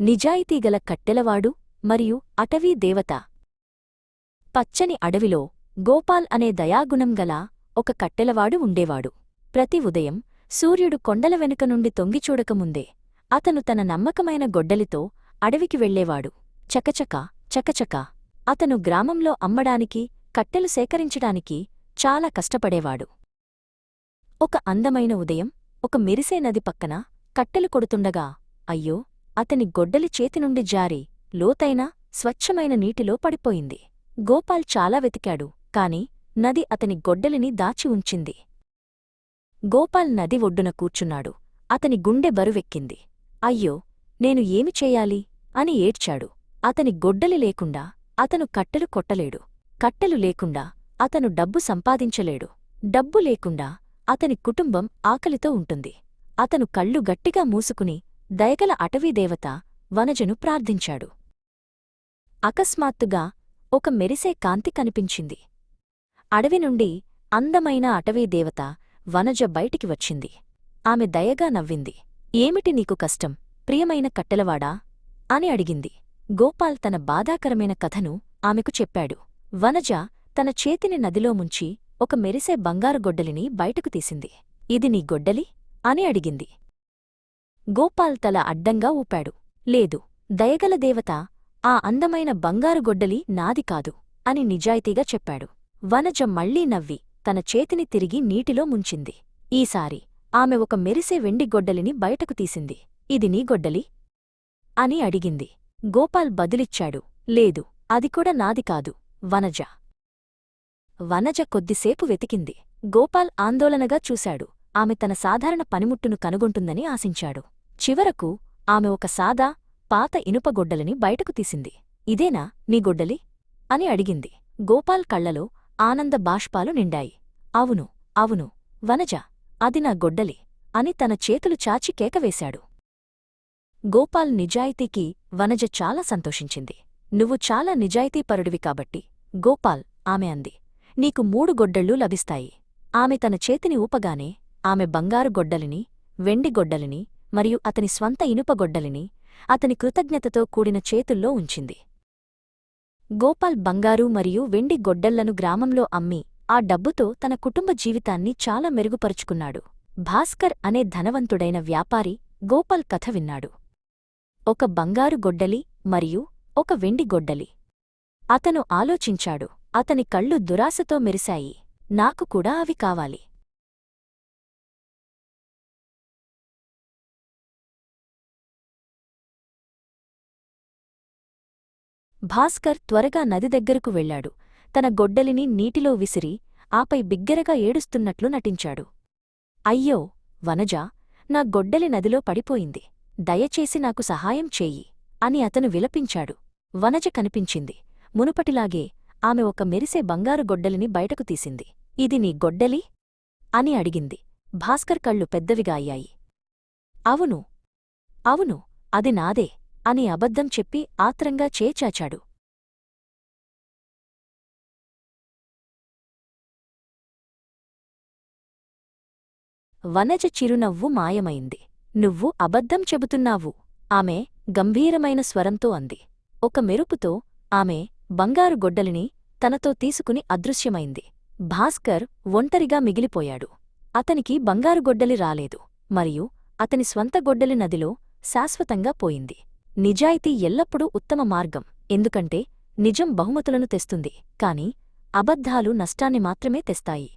నిజాయితీగల కట్టెలవాడు మరియు అటవీ దేవత. పచ్చని అడవిలో గోపాల్ అనే దయాగుణం గల ఒక కట్టెలవాడు ఉండేవాడు. ప్రతి ఉదయం సూర్యుడు కొండల వెనుక నుండి తొంగిచూడకముందే అతను తన నమ్మకమైన గొడ్డలితో అడవికి వెళ్ళేవాడు చకచక చకచక అతను గ్రామంలో అమ్మడానికి కట్టెలు సేకరించడానికి చాలా కష్టపడేవాడు. ఒక అందమైన ఉదయం ఒక మెరిసే నది పక్కన కట్టెలు కొడుతుండగా అయ్యో అతని గొడ్డలి చేతినుండి జారి లోతైన స్వచ్ఛమైన నీటిలో పడిపోయింది. గోపాల్ చాలా వెతికాడు కాని నది అతని గొడ్డలిని దాచి ఉంచింది. గోపాల్ నది ఒడ్డున కూర్చున్నాడు. అతని గుండె బరువెక్కింది. అయ్యో నేను ఏమి చేయాలి? అని ఏడ్చాడు. అతని గొడ్డలి లేకుండా అతను కట్టెలు కొట్టలేడు. కట్టెలు లేకుండా అతను డబ్బు సంపాదించలేడు. డబ్బు లేకుండా అతని కుటుంబం ఆకలితో ఉంటుంది. అతను కళ్ళు గట్టిగా మూసుకుని దయగల అటవీదేవత వనజను ప్రార్థించాడు. అకస్మాత్తుగా ఒక మెరిసే కాంతి కనిపించింది. అడవి నుండి అందమైన అటవీదేవత వనజ బయటికి వచ్చింది. ఆమె దయగా నవ్వింది. ఏమిటి నీకు కష్టం? ప్రియమైన కట్టెలవాడా? అని అడిగింది. గోపాల్ తన బాధాకరమైన కథను ఆమెకు చెప్పాడు. వనజ తన చేతిని నదిలో ముంచి ఒక మెరిసే బంగారు గొడ్డలిని బయటకు తీసింది. ఇది నీ గొడ్డలి? అని అడిగింది. గోపాల్ తల అడ్డంగా ఊపాడు. లేదు దయగల దేవత ఆ అందమైన బంగారు గొడ్డలి నాది కాదు అని నిజాయితీగా చెప్పాడు. వనజ మళ్ళీ నవ్వి తన చేతిని తిరిగి నీటిలో ముంచింది. ఈసారి ఆమె ఒక మెరిసే వెండి గొడ్డలిని బయటకు తీసింది. ఇది నీ గొడ్డలి? అని అడిగింది. గోపాల్ బదులిచ్చాడు. లేదు అది కూడా నాది కాదు వనజ. వనజ కొద్దిసేపు వెతికింది. గోపాల్ ఆందోళనగా చూశాడు. ఆమె తన సాధారణ పనిముట్టును కనుగొంటుందని ఆశించాడు. చివరకు ఆమె ఒక సాదా పాత ఇనుపగొడ్డలిని బయటకు తీసింది. ఇదేనా నీ గొడ్డలి అని అడిగింది. గోపాల్ కళ్ళలో ఆనంద బాష్పాలు నిండాయి. అవును అవును వనజ అది నా గొడ్డలి అని తన చేతులు చాచి కేకవేశాడు గోపాల్ నిజాయితీకి వనజ చాలా సంతోషించింది. నువ్వు చాలా నిజాయితీపరుడివి కాబట్టి గోపాల్ ఆమె అంది. నీకు మూడు గొడ్డళ్ళు లభిస్తాయి. ఆమె తన చేతిని ఊపగానే ఆమె బంగారు గొడ్డలిని వెండి గొడ్డలిని మరియు అతని స్వంత ఇనుపగొడ్డలిని అతని కృతజ్ఞతతో కూడిన చేతుల్లో ఉంచింది. గోపాల్ బంగారు మరియు వెండి గొడ్డళ్ళను గ్రామంలో అమ్మి ఆ డబ్బుతో తన కుటుంబ జీవితాన్ని చాలా మెరుగుపరుచుకున్నాడు. భాస్కర్ అనే ధనవంతుడైన వ్యాపారి గోపాల్ కథ విన్నాడు. ఒక బంగారు గొడ్డలి మరియు ఒక వెండి గొడ్డలి. అతను ఆలోచించాడు అతని కళ్ళు దురాశతో మెరిశాయి నాకు కూడా అవి కావాలి. భాస్కర్ త్వరగా నది దగ్గరకు వెళ్ళాడు తన గొడ్డలిని నీటిలో విసిరి ఆపై బిగ్గరగా ఏడుస్తున్నట్లు నటించాడు. అయ్యో వనజ నా గొడ్డలి నదిలో పడిపోయింది. దయచేసి నాకు సహాయం చేయి అని అతను విలపించాడు. వనజ కనిపించింది. మునుపటిలాగే ఆమె ఒక మెరిసే బంగారు గొడ్డలిని బయటకు తీసింది. ఇది నీ గొడ్డలి? అని అడిగింది. భాస్కర్ కళ్ళు పెద్దవిగా అయ్యాయి. అవును. అవును అది నాదే. అని అబద్ధం చెప్పి ఆత్రంగా చేచాచాడు. వనజ చిరునవ్వు మాయమైంది. నువ్వు అబద్ధం చెబుతున్నావు ఆమె గంభీరమైన స్వరంతో అంది. ఒక మెరుపుతో ఆమె బంగారు గొడ్డలిని తనతో తీసుకుని అదృశ్యమైంది. భాస్కర్ ఒంటరిగా మిగిలిపోయాడు. అతనికి బంగారు గొడ్డలి రాలేదు మరియు అతని స్వంత గొడ్డలి నదిలో శాశ్వతంగా పోయింది. నిజాయితీ ఎల్లప్పుడూ ఉత్తమ మార్గం. ఎందుకంటే నిజం బహుమతులను తెస్తుంది. కాని అబద్ధాలు నష్టాన్ని మాత్రమే తెస్తాయి.